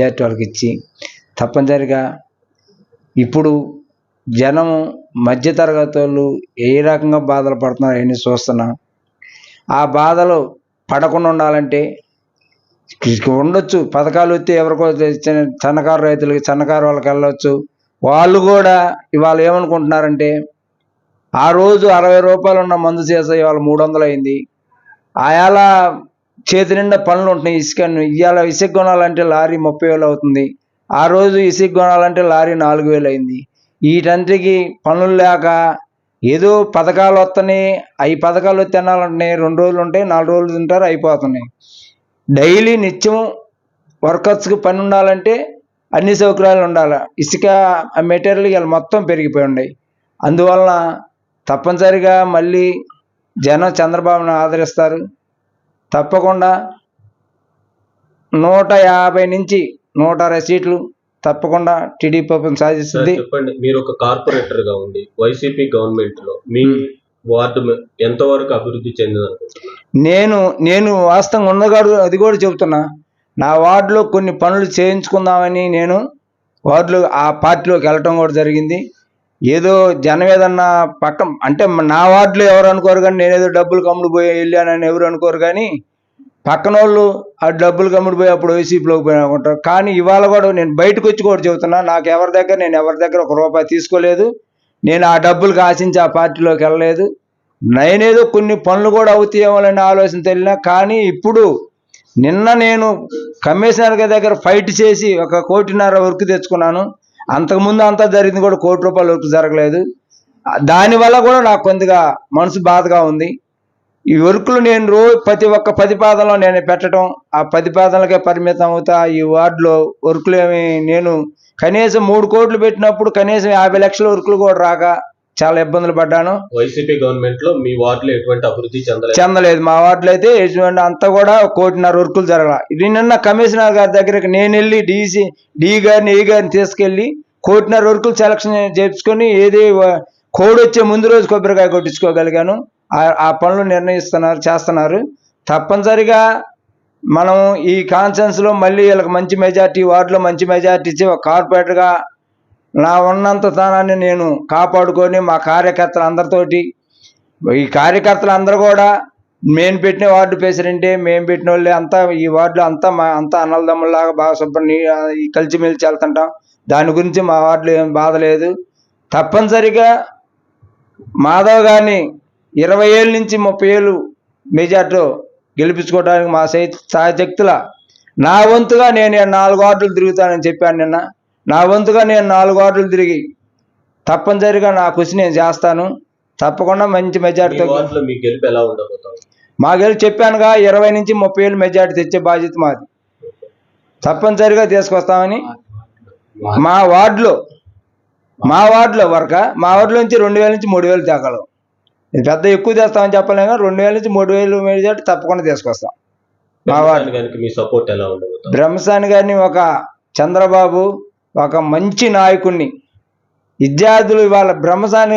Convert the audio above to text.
జాతి వాళ్ళకి ఇచ్చి తప్పనిసరిగా ఇప్పుడు జనం మధ్యతరగతి వాళ్ళు ఏ రకంగా బాధలు పడుతున్నారు అవన్నీ చూస్తున్నాం. ఆ బాధలు పడకుండా ఉండాలంటే ఉండొచ్చు. పథకాలు వస్తే ఎవరికో చిన్న సన్నకారు రైతులకి సన్నకారు వాళ్ళకి వెళ్ళొచ్చు. వాళ్ళు కూడా ఇవాళ ఏమనుకుంటున్నారంటే ఆ రోజు అరవై రూపాయలు ఉన్న మందు చేసే ఇవాళ మూడు వందలు అయింది ఆయాల చేతి నిండా పనులు ఉంటున్నాయి ఇసుక ఇవాళ ఇసుక కొనాలంటే లారీ ముప్పై వేలు అవుతుంది. ఆ రోజు ఇసుక కొనాలంటే లారీ నాలుగు వేలు అయింది. వీటంటికి పనులు లేక ఏదో పథకాలు వస్తున్నాయి. అవి పథకాలు తినాలంటున్నాయి. రెండు రోజులు ఉంటాయి నాలుగు రోజులు తింటారు అయిపోతున్నాయి. డైలీ నిత్యం వర్కర్స్కి పని ఉండాలంటే అన్ని సౌకర్యాలు ఉండాలి. ఇసుక మెటీరియల్ ఇవాళ మొత్తం పెరిగిపోయి ఉన్నాయి. అందువలన తప్పనిసరిగా మళ్ళీ జనం చంద్రబాబును ఆదరిస్తారు. తప్పకుండా నూట యాభై నుంచి నూట అరవై సీట్లు తప్పకుండా టీడీపీ ప్రభుత్వం సాధిస్తుంది. చెప్పండి. మీరు ఒక కార్పొరేటర్గా ఉంది వైసీపీ గవర్నమెంట్లో మీ వార్డు ఎంతవరకు అభివృద్ధి చెందింది అనుకుంటున్నారు నేను నేను వాస్తవంగా ఉన్నగాడు అది కూడా చెబుతున్నా. నా వార్డులో కొన్ని పనులు చేయించుకుందామని నేను వార్డులో ఆ పార్టీలోకి వెళ్ళటం కూడా జరిగింది. ఏదో జనం ఏదన్నా పక్కన అంటే నా వార్డులో ఎవరు అనుకోరు కానీ నేనేదో డబ్బులు కమ్ముడు పోయి వెళ్ళానని ఎవరు అనుకోరు కానీ పక్కన వాళ్ళు ఆ డబ్బులు కమ్ముడు పోయి అప్పుడు వైసీపీలోకి పోయి అనుకుంటారు కానీ ఇవాళ కూడా నేను బయటకు వచ్చి కూడా చెబుతున్నా నాకు ఎవరి దగ్గర నేను ఎవరి దగ్గర ఒక రూపాయి తీసుకోలేదు. నేను ఆ డబ్బులకు ఆశించి ఆ పార్టీలోకి వెళ్ళలేదు. నేనేదో కొన్ని పనులు కూడా అవుతాయేమోనని ఆలోచన తెలియనా కానీ ఇప్పుడు నిన్న నేను కమిషనర్ గారి దగ్గర ఫైట్ చేసి ఒక కోటిన్నర వరకు తెచ్చుకున్నాను. అంతకుముందు అంతా జరిగింది కూడా కోటి రూపాయల వర్క్ జరగలేదు. దానివల్ల కూడా నాకు కొద్దిగా మనసు బాధగా ఉంది. ఈ వర్కులు నేను రోజు ప్రతి ఒక్క ప్రతిపాదనలో నేను పెట్టడం ఆ ప్రతిపాదనలకే పరిమితం అవుతా ఈ వార్డులో వర్కులు ఏమి నేను కనీసం మూడు కోట్లు పెట్టినప్పుడు కనీసం యాభై లక్షల వర్కులు కూడా రాక చాలా ఇబ్బందులు పడ్డాను. వైసీపీ గవర్నమెంట్లో మీ వార్డులో ఎటువంటి అభివృద్ధి చెందలేదు? చెందలేదు. మా వార్డులో అయితే ఎటువంటి అంతా కూడా కోటిన్నర వర్కులు జరగల. నిన్న కమిషనర్ గారి దగ్గరికి నేను వెళ్ళి డీసీ డి గారిని ఏ గారిని తీసుకెళ్ళి కోటిన్నర వర్కులు సెలక్షన్ చేయించుకొని ఏది వ- కోడ్ వచ్చే ముందు రోజు కొబ్బరికాయ కొట్టించుకోగలిగాను. ఆ- ఆ పనులు నిర్ణయిస్తున్నారు చేస్తున్నారు. తప్పనిసరిగా మనం ఈ కాన్ఫరెన్స్లో మళ్ళీ వీళ్ళకి మంచి మెజార్టీ వార్డులో మంచి మెజార్టీ ఇచ్చి ఒక కార్పొరేటర్గా నా ఉన్నంత స్థానాన్ని నేను కాపాడుకొని మా కార్యకర్తలు అందరితోటి ఈ కార్యకర్తలు అందరూ కూడా మేము పెట్టిన వార్డు ప్రెసిడెంటే మేము పెట్టిన వాళ్ళే అంతా ఈ వార్డులో అంతా మా అంతా అన్నలదమ్ముల్లాగా బాగా శుభ్రం కలిసిమెలిసి వెళ్తుంటాం. దాని గురించి మా వార్డులో ఏం బాధ లేదు. తప్పనిసరిగా మాధవ్ గారిని ఇరవై ఏళ్ళ నుంచి ముప్పై ఏళ్ళు మెజార్టీలో గెలిపించుకోవడానికి మా సహ సాయశక్తుల నా వంతుగా నేను నాలుగు వార్డులు తిరుగుతానని చెప్పాను నిన్న. నా వంతుగా నేను నాలుగు వార్డులు తిరిగి తప్పనిసరిగా నా కృషి నేను చేస్తాను. తప్పకుండా మంచి మెజార్టీతో మీ గెలుపు చెప్పానుగా ఇరవై నుంచి ముప్పై ఏళ్ళు మెజార్టీ తెచ్చే బాధ్యత మాది. తప్పనిసరిగా తీసుకొస్తామని మా వార్డులో మా వార్డులో వరక మా వార్డులో నుంచి రెండు వేల నుంచి మూడు వేలు తేగలం. ఇది పెద్ద ఎక్కువ తెస్తామని చెప్పలేము రెండు వేల నుంచి మూడు వేలు మెజార్టీ తప్పకుండా తీసుకొస్తాం. మా వార్డు. బ్రహ్మసాని గారిని ఒక చంద్రబాబు ఒక మంచి నాయకుడిని విద్యార్థులు ఇవాళ బ్రహ్మసాని